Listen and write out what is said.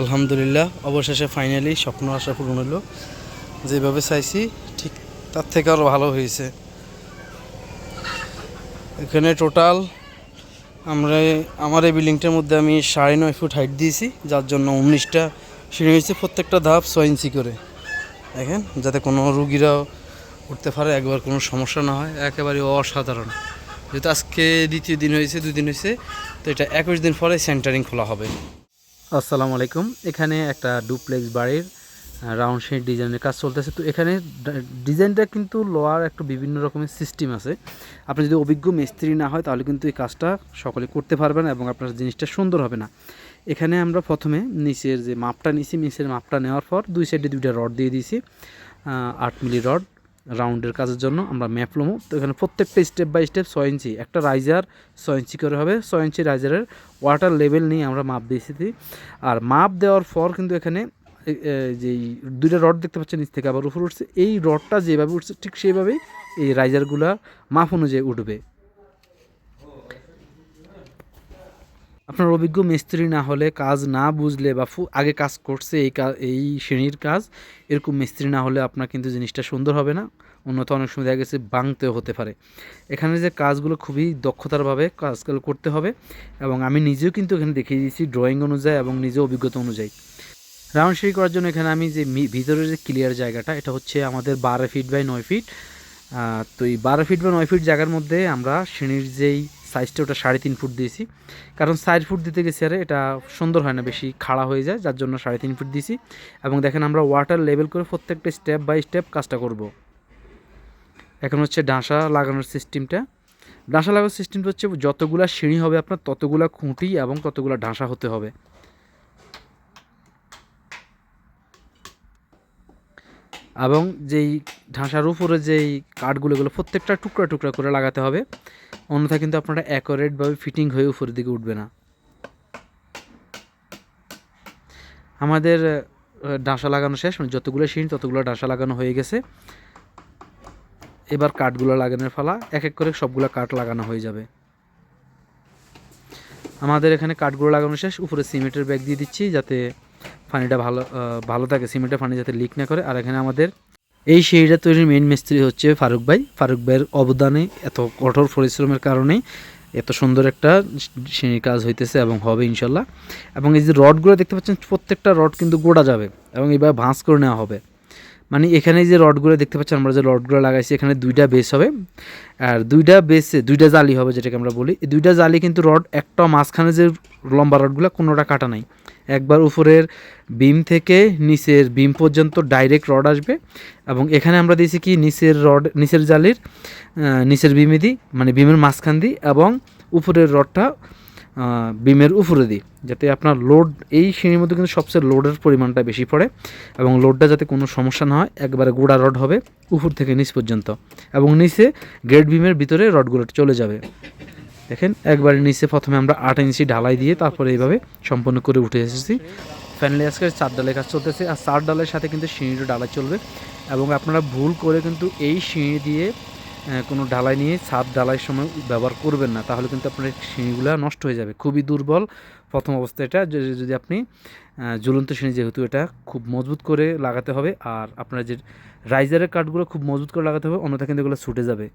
আলহামদুলিল্লাহ, অবশেষে ফাইনালি স্বপ্ন আশা পূরণ হলো। যেভাবে চাইছি, ঠিক তার থেকে আরও ভালো হয়েছে। এখানে টোটাল আমরা আমার এই বিল্ডিংটার মধ্যে আমি সাড়ে নয় ফুট হাইট দিয়েছি, যার জন্য উনিশটা সিঁড়ি হয়েছে প্রত্যেকটা ধাপ ছয় ইঞ্চি করে। দেখেন, যাতে কোনো রুগীরাও উঠতে পারে, একবার কোনো সমস্যা না হয়, একেবারে অসাধারণ। যেহেতু আজকে দ্বিতীয় দিন হয়েছে, দুদিন হয়েছে, তো এটা একুশ দিন পরে সেন্টারিং খোলা হবে। আসসালামু আলাইকুম। এখানে একটা ডুপ্লেক্স বাড়ির রাউন্ড শেড ডিজাইনের কাজ চলতেছে। তো এখানে ডিজাইনটা কিন্তু লোয়ার একটু বিভিন্ন রকমের সিস্টেম আছে। আপনি যদি অভিজ্ঞ মিস্ত্রি না হয়, তাহলে কিন্তু এই কাজটা সকলে করতে পারবেন এবং আপনার জিনিসটা সুন্দর হবে না। এখানে আমরা প্রথমে নিচের যে মাপটা নিছি, নিচের মাপটা নেওয়ার পর দুই সাইডে দুইটা রড দিয়ে দিয়েছি আট মিলি রড রাউন্ডের কাজের জন্য আমরা ম্যাপ লোমো। তো এখানে প্রত্যেকটা স্টেপ বাই স্টেপ ছয় ইঞ্চি, একটা রাইজার ছয় ইঞ্চি করে হবে, ছয় ইঞ্চি রাইজারের ওয়াটার লেভেল নিয়ে আমরা মাপ দিয়েছি আর মাপ দেওয়ার পর কিন্তু এখানে যেই দুইটা রড দেখতে পাচ্ছেন, নিচ থেকে আবার উপরে উঠছে। এই রডটা যেভাবে উঠছে, ঠিক সেইভাবেই এই রাইজারগুলা মাপ অনুযায়ী উঠবে। আপনার অভিজ্ঞ মিস্ত্রি না হলে কাজ না বুঝলে বা আগে কাজ করছে এই কাজ এই শ্রেণির কাজ, এরকম মিস্ত্রি না হলে আপনার কিন্তু জিনিসটা সুন্দর হবে না। উন্নত অনেক সময় দেখা গেছে বাংতেও হতে পারে। এখানে যে কাজগুলো খুবই দক্ষতারভাবে কাজগুলো করতে হবে এবং আমি নিজেও কিন্তু এখানে দেখিয়ে দিয়েছি ড্রয়িং অনুযায়ী এবং নিজেও অভিজ্ঞতা অনুযায়ী। রাউন্ড সিঁড়ি করার জন্য এখানে আমি যে ভিতরের যে ক্লিয়ার জায়গাটা, এটা হচ্ছে আমাদের বারো ফিট বাই নয় ফিট তো এই বারো ফিট বা নয় ফিট জায়গার মধ্যে আমরা শ্রেণির যেই সাইজটা ওটা সাড়ে তিন ফুট দিয়েছি। কারণ চার ফুট দিতে গেছি আরে, এটা সুন্দর হয় না, বেশি খাড়া হয়ে যায়, যার জন্য সাড়ে তিন ফুট দিয়েছি। এবং দেখেন আমরা ওয়াটার লেভেল করে প্রত্যেকটা স্টেপ বাই স্টেপ কাজটা করব। এখন হচ্ছে ডাঁসা লাগানোর সিস্টেমটা ডাঁসা লাগানোর সিস্টেমটা হচ্ছে যতগুলা সিঁড়ি হবে আপনার, ততগুলা খুঁটি এবং ততগুলা ডাঁসা হতে হবে। এবং যেই ঢাঁসার উপরে যেই কাঠগুলো, এগুলো প্রত্যেকটা টুকরা টুকরা করে লাগাতে হবে। অন্যথা কিন্তু আপনারা অ্যাকোরেটভাবে ফিটিং হয়ে উপরের দিকে উঠবে না। আমাদের ডাঁসা লাগানো শেষ মানে যতগুলো সিঁড়ি, ততগুলো ডাঁসা লাগানো হয়ে গেছে। এবার কাঠগুলো লাগানোর ফলা, এক এক করে সবগুলো কাঠ লাগানো হয়ে যাবে। আমাদের এখানে কাঠগুলো লাগানো শেষ, উপরে সিমেন্টের ব্যাগ দিয়ে দিচ্ছি যাতে পানিটা ভালো ভালো থাকে, সিমেন্টের পানি যাতে লিক না করে। আর এখানে আমাদের এই সিঁড়িটা তৈরির মেন মিস্ত্রি হচ্ছে ফারুক ভাই। ফারুক ভাইয়ের অবদানে এত কঠোর পরিশ্রমের কারণে এত সুন্দর একটা সিঁড়ির কাজ হইতেছে এবং হবে ইনশাল্লাহ। এবং এই যে রডগুলো দেখতে পাচ্ছেন, প্রত্যেকটা রড কিন্তু গোড়া যাবে এবং এবার ভাঁজ করে নেওয়া হবে। মানে এখানে যে রডগুলো দেখতে পাচ্ছেন, আমরা যে রডগুলো লাগাইছি, এখানে দুইটা বেস হবে। আর দুইটা বেসে দুইটা জালি হবে, যেটাকে আমরা বলি। এই দুইটা জালি কিন্তু রড একটা মাঝখানে যে লম্বা রডগুলো, কোনোটা কাটা নাই। একবার উপরের বিম থেকে নিচের বিম পর্যন্ত ডাইরেক্ট রড আসবে এবং এখানে আমরা দিয়েছি কি, নিচের রড নিচের জালির নিচের বিমে দিই মানে বিমের মাঝখান দিই এবং উপরের রডটা বিমের উপরে দিই যাতে আপনার লোড এই শ্রেণির মধ্যে কিন্তু সবচেয়ে লোডের পরিমাণটা বেশি পড়ে এবং লোডটা যাতে কোনো সমস্যা না হয়, একবারে গোড়া রড হবে উপর থেকে নিচ পর্যন্ত এবং নিচে গ্রেড বিমের ভিতরে রডগুলো চলে যাবে। দেখেন, একবারে নিচে প্রথমে আমরা আট ইঞ্চি ঢালাই দিয়ে তারপরে এইভাবে সম্পন্ন করে উঠে এসেছি। ফ্যানলি আজকে চার ডালের কাজ চলতেছে, আর চার ডালের সাথে কিন্তু সিঁড়িটা ডালাই চলবে এবং আপনারা ভুল করে কিন্তু এই সিঁড়ি দিয়ে কোনো ঢালাই নিয়ে ছাদ ঢালাইয়ের সময় ব্যবহার করবেন না। তাহলে কিন্তু আপনার সিঁড়িগুলো নষ্ট হয়ে যাবে। খুবই দুর্বল প্রথম অবস্থা এটা। যদি আপনি ঝুলন্ত সিঁড়ি যেহেতু এটা খুব মজবুত করে লাগাতে হবে আর আপনার যে রাইজারের কাঠগুলো খুব মজবুত করে লাগাতে হবে অন্যথা কিন্তু এগুলো ছুটে যাবে।